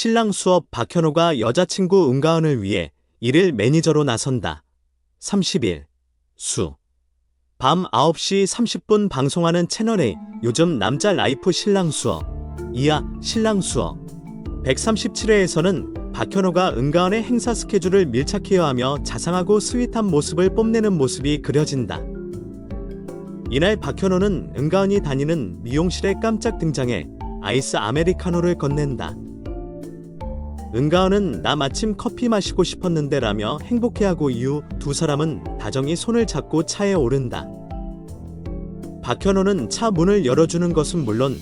신랑 수업 박현호가 여자친구 은가은을 위해 일일 매니저로 나선다. 30일 수. 밤 9시 30분 방송하는 채널A 요즘 남자 라이프 신랑 수업 이하 신랑 수업 137회에서는 박현호가 은가은의 행사 스케줄을 밀착해야 하며 자상하고 스윗한 모습을 뽐내는 모습이 그려진다. 이날 박현호는 은가은이 다니는 미용실에 깜짝 등장해 아이스 아메리카노를 건넨다. 은가은은 나 마침 커피 마시고 싶었는데 라며 행복해하고 이후 두 사람은 다정히 손을 잡고 차에 오른다. 박현호는 차 문을 열어주는 것은 물론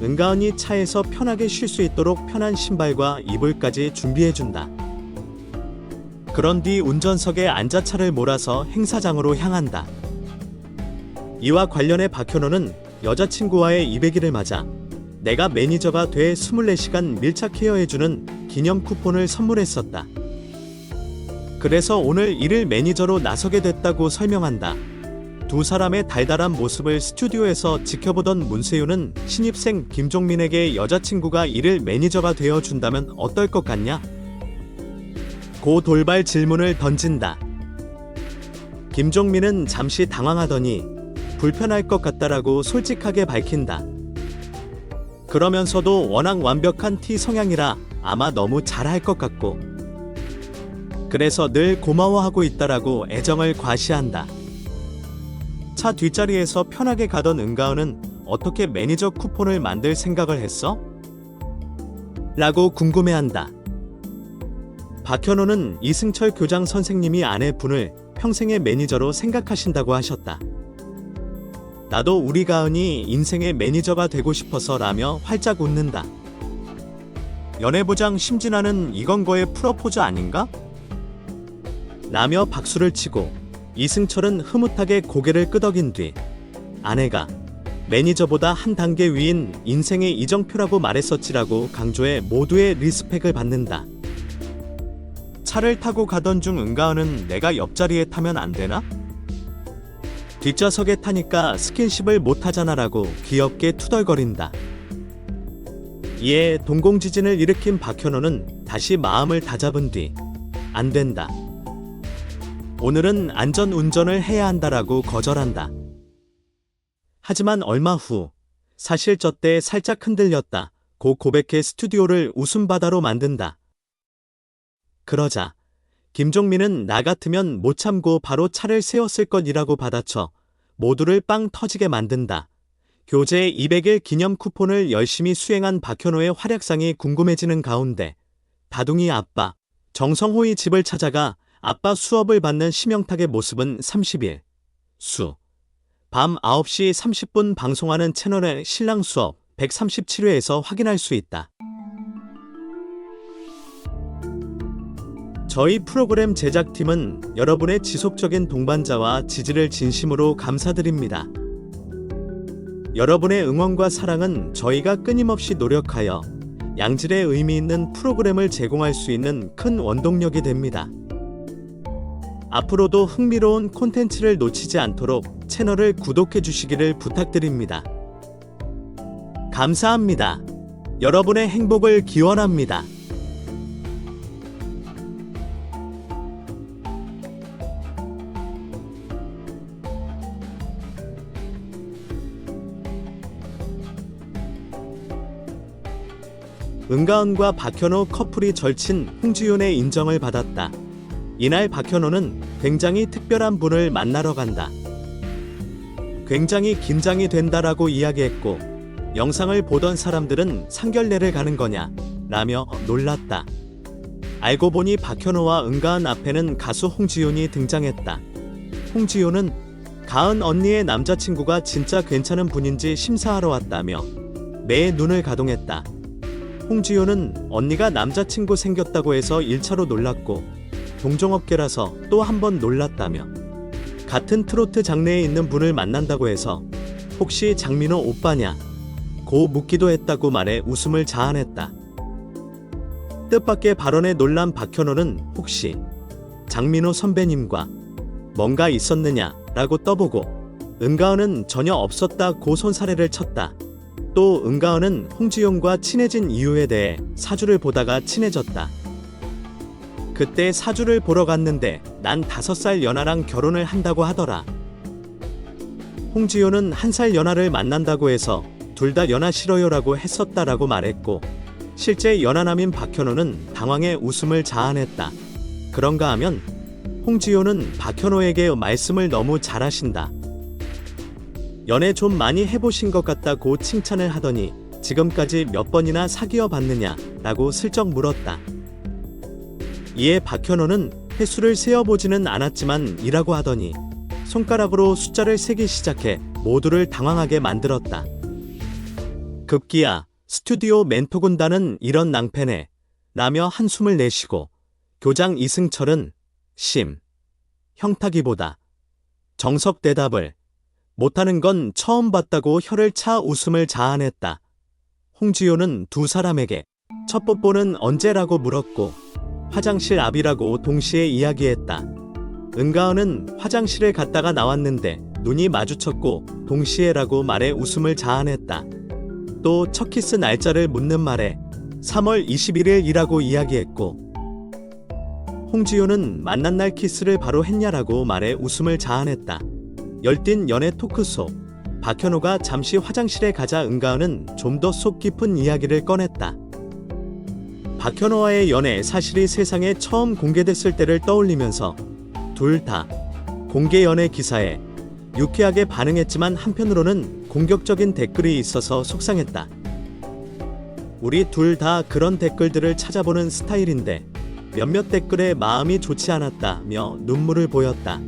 은가은이 차에서 편하게 쉴 수 있도록 편한 신발과 이불까지 준비해준다. 그런 뒤 운전석에 앉아 차를 몰아서 행사장으로 향한다. 이와 관련해 박현호는 여자친구와의 200일을 맞아 내가 매니저가 돼 24시간 밀착 케어해주는 기념 쿠폰을 선물했었다. 그래서 오늘 일일 매니저로 나서게 됐다고 설명한다. 두 사람의 달달한 모습을 스튜디오에서 지켜보던 문세윤은 신입생 김종민에게 여자친구가 일일 매니저가 되어 준다면 어떨 것 같냐? 고 돌발 질문을 던진다. 김종민은 잠시 당황하더니 불편할 것 같다라고 솔직하게 밝힌다. 그러면서도 워낙 완벽한 T 성향이라 아마 너무 잘할 것 같고 그래서 늘 고마워하고 있다라고 애정을 과시한다. 차 뒷자리에서 편하게 가던 은가은은 어떻게 매니저 쿠폰을 만들 생각을 했어? 라고 궁금해한다. 박현호는 이승철 교장 선생님이 아내분을 평생의 매니저로 생각하신다고 하셨다. 나도 우리 가은이 인생의 매니저가 되고 싶어서 라며 활짝 웃는다. 연애보장 심진아는 이건 거의 프로포즈 아닌가? 라며 박수를 치고 이승철은 흐뭇하게 고개를 끄덕인 뒤 아내가 매니저보다 한 단계 위인 인생의 이정표라고 말했었지라고 강조해 모두의 리스펙을 받는다. 차를 타고 가던 중 은가은은 내가 옆자리에 타면 안 되나? 뒷좌석에 타니까 스킨십을 못 하잖아라고 귀엽게 투덜거린다. 이에 동공지진을 일으킨 박현호는 다시 마음을 다잡은 뒤 안 된다. 오늘은 안전 운전을 해야 한다라고 거절한다. 하지만 얼마 후 사실 저 때 살짝 흔들렸다. 고 고백해 스튜디오를 웃음바다로 만든다. 그러자 김종민은 나 같으면 못 참고 바로 차를 세웠을 것이라고 받아쳐 모두를 빵 터지게 만든다. 교재 200일 기념 쿠폰을 열심히 수행한 박현호의 활약상이 궁금해지는 가운데 다둥이 아빠 정성호의 집을 찾아가 아빠 수업을 받는 심영탁의 모습은 30일 수. 밤 9시 30분 방송하는 채널의 신랑 수업 137회에서 확인할 수 있다. 저희 프로그램 제작팀은 여러분의 지속적인 동반자와 지지를 진심으로 감사드립니다. 여러분의 응원과 사랑은 저희가 끊임없이 노력하여 양질의 의미 있는 프로그램을 제공할 수 있는 큰 원동력이 됩니다. 앞으로도 흥미로운 콘텐츠를 놓치지 않도록 채널을 구독해 주시기를 부탁드립니다. 감사합니다. 여러분의 행복을 기원합니다. 은가은과 박현호 커플이 절친 홍지윤의 인정을 받았다. 이날 박현호는 굉장히 특별한 분을 만나러 간다. 굉장히 긴장이 된다라고 이야기했고 영상을 보던 사람들은 상견례를 가는 거냐 라며 놀랐다. 알고 보니 박현호와 은가은 앞에는 가수 홍지윤이 등장했다. 홍지윤은 가은 언니의 남자친구가 진짜 괜찮은 분인지 심사하러 왔다며 매의 눈을 가동했다. 홍지효는 언니가 남자친구 생겼다고 해서 1차로 놀랐고 동종업계라서 또 한 번 놀랐다며 같은 트로트 장르에 있는 분을 만난다고 해서 혹시 장민호 오빠냐 고 묻기도 했다고 말해 웃음을 자아냈다. 뜻밖의 발언에 놀란 박현호는 혹시 장민호 선배님과 뭔가 있었느냐 라고 떠보고 은가은은 전혀 없었다 고 손사래를 쳤다. 또 은가은은 홍지용과 친해진 이유에 대해 사주를 보다가 친해졌다. 그때 사주를 보러 갔는데 난 다섯 살 연하랑 결혼을 한다고 하더라. 홍지효는 한 살 연하를 만난다고 해서 둘 다 연하 싫어요라고 했었다라고 말했고 실제 연하남인 박현호는 당황해 웃음을 자아냈다. 그런가 하면 홍지효는 박현호에게 말씀을 너무 잘하신다. 연애 좀 많이 해보신 것 같다고 칭찬을 하더니 지금까지 몇 번이나 사귀어 봤느냐 라고 슬쩍 물었다. 이에 박현호는 횟수를 세어보지는 않았지만 이라고 하더니 손가락으로 숫자를 세기 시작해 모두를 당황하게 만들었다. 급기야 스튜디오 멘토 군단은 이런 낭패네 라며 한숨을 내쉬고 교장 이승철은 심 형타기보다 정석 대답을 못하는 건 처음 봤다고 혀를 차 웃음을 자아냈다. 홍지효는 두 사람에게 첫 뽀뽀는 언제라고 물었고 화장실 앞이라고 동시에 이야기했다. 은가은은 화장실에 갔다가 나왔는데 눈이 마주쳤고 동시에라고 말해 웃음을 자아냈다. 또 첫 키스 날짜를 묻는 말에 3월 21일이라고 이야기했고 홍지효는 만난 날 키스를 바로 했냐라고 말해 웃음을 자아냈다. 열띤 연애 토크 속 박현호가 잠시 화장실에 가자 은가은은 좀 더 속 깊은 이야기를 꺼냈다. 박현호와의 연애 사실이 세상에 처음 공개됐을 때를 떠올리면서 둘 다 공개 연애 기사에 유쾌하게 반응했지만 한편으로는 공격적인 댓글이 있어서 속상했다. 우리 둘 다 그런 댓글들을 찾아보는 스타일인데 몇몇 댓글에 마음이 좋지 않았다며 눈물을 보였다.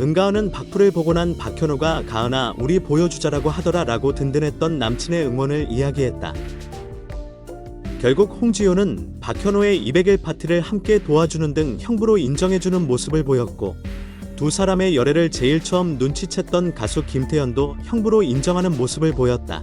은가은은 박프를 보고 난 박현호가 가은아 우리 보여주자라고 하더라 라고 든든했던 남친의 응원을 이야기했다. 결국 홍지효는 박현호의 200일 파티를 함께 도와주는 등 형부로 인정해주는 모습을 보였고 두 사람의 열애를 제일 처음 눈치챘던 가수 김태현도 형부로 인정하는 모습을 보였다.